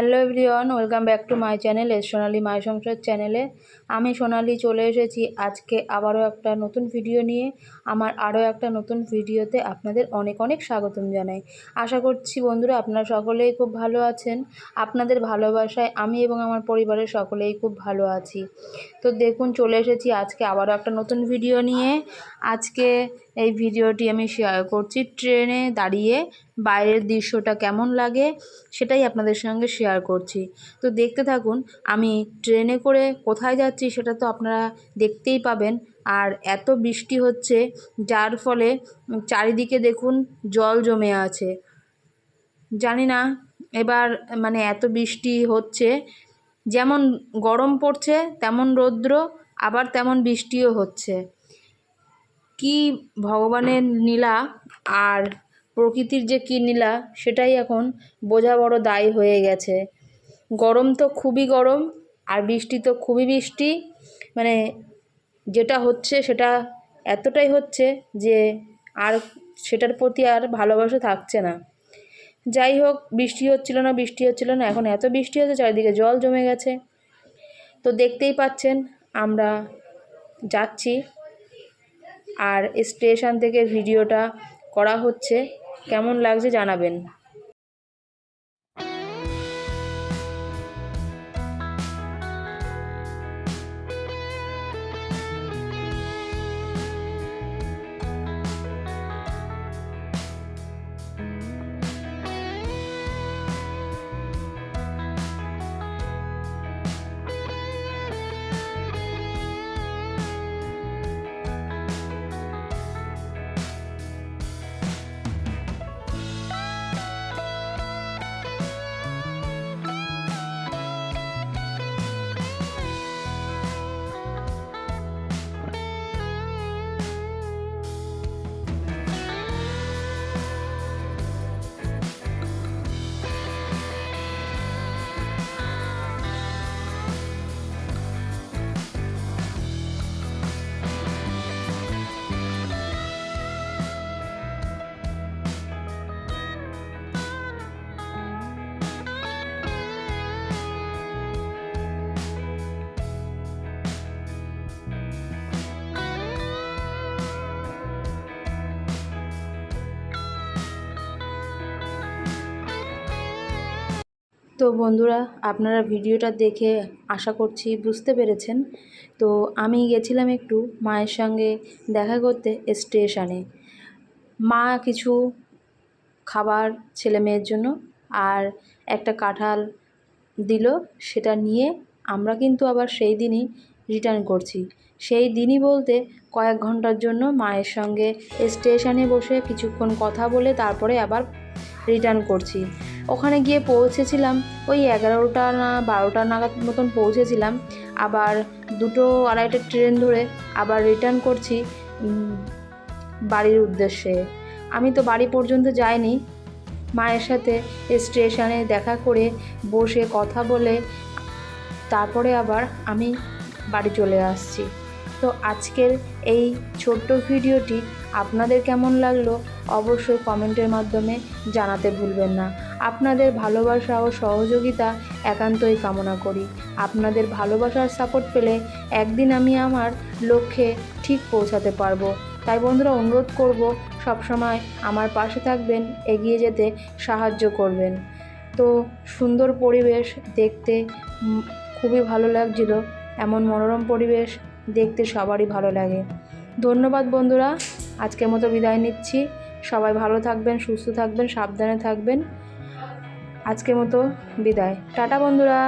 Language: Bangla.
Hello everyone, welcome back to my channel, S Sonali my Sansar চ্যানেলে। আমি সোনালি চলে এসেছি আজকে আবারও একটা নতুন ভিডিও নিয়ে। আমার আরও একটা নতুন ভিডিওতে আপনাদের অনেক অনেক স্বাগতম জানাই। আশা করছি বন্ধুরা আপনারা সকলেই খুব ভালো আছেন। আপনাদের ভালোবাসায় আমি এবং আমার পরিবারের সকলেই খুব ভালো আছি। তো দেখুন, চলে এসেছি আজকে আবারও একটা নতুন ভিডিও নিয়ে। আজকে এই ভিডিওটি আমি শেয়ার করছি ট্রেনে দাঁড়িয়ে বাইরের দৃশ্যটা কেমন লাগে সেটাই আপনাদের সঙ্গে শেয়ার করছি। তো দেখতে থাকুন, আমি ট্রেনে করে কোথায় যাচ্ছি সেটা তো আপনারা দেখতেই পাবেন। আর এত বৃষ্টি হচ্ছে, যার ফলে চারিদিকে দেখুন জল জমে আছে। জানি না, এবার মানে এত বৃষ্টি হচ্ছে, যেমন গরম পড়ছে, তেমন রৌদ্র, আবার তেমন বৃষ্টিও হচ্ছে। কি ভগবানের নীলা আর প্রকৃতির যে কী সেটাই এখন বোঝা বড় দায় হয়ে গেছে। গরম তো খুবই গরম, আর বৃষ্টি তো খুবই বৃষ্টি। মানে যেটা হচ্ছে সেটা এতটাই হচ্ছে যে আর সেটার প্রতি আর ভালোবাসা থাকছে না। যাই হোক, বৃষ্টি হচ্ছিল না, বৃষ্টি হচ্ছিল না, এখন এত বৃষ্টি হচ্ছে চারিদিকে জল জমে গেছে। তো দেখতেই পাচ্ছেন, আমরা যাচ্ছি, আর স্টেশন থেকে ভিডিওটা করা হচ্ছে। কেমন লাগছে জানাবেন। তো বন্ধুরা, আপনারা ভিডিওটা দেখে আশা করছি বুঝতে পেরেছেন। তো আমি গেছিলাম একটু মায়ের সঙ্গে দেখা করতে স্টেশনে। মা কিছু খাবার ছেলে মেয়ের জন্য আর একটা কাঁঠাল দিল, সেটা নিয়ে আমরা কিন্তু আবার সেই দিনই রিটার্ন করছি। সেই দিনই বলতে কয়েক ঘণ্টার জন্য মায়ের সঙ্গে স্টেশনে বসে কিছুক্ষণ কথা বলে তারপরে আবার রিটার্ন করছি। ওখানে গিয়ে পৌঁছেছিলাম। ওই এগারোটা না বারোটা নাগাদ মতন পৌঁছেছিলাম। আবার দুটো আড়াইটা ট্রেন ধরে আবার রিটার্ন করছি বাড়ির উদ্দেশ্যে। আমি তো বাড়ি পর্যন্ত যাইনি। মায়ের সাথে স্টেশনে দেখা করে বসে কথা বলে, তারপরে আবার আমি বাড়ি চলে আসছি। তো আজকের এই ছোট্ট ভিডিওটি আপনাদের কেমন লাগল অবশ্যই কমেন্টের মাধ্যমে জানাতে ভুলবেন না। আপনাদের ভালোবাসা ও সহযোগিতা একান্তই কামনা করি। আপনাদের ভালোবাসার সাপোর্ট পেলে একদিন আমি আমার লক্ষ্যে ঠিক পৌঁছাতে পারব। তাই বন্ধুরা, অনুরোধ করব সবসময় আমার পাশে থাকবেন, এগিয়ে যেতে সাহায্য করবেন। তো সুন্দর পরিবেশ দেখতে খুবই ভালো লাগছিল। এমন মনোরম পরিবেশ দেখতে সবারই ভালো লাগে। ধন্যবাদ বন্ধুরা, আজকের মতো বিদায় নিচ্ছি। সবাই ভালো থাকবেন, সুস্থ থাকবেন, সাবধানে থাকবেন। আজকের মতো বিদায়। টাটা বন্ধুরা।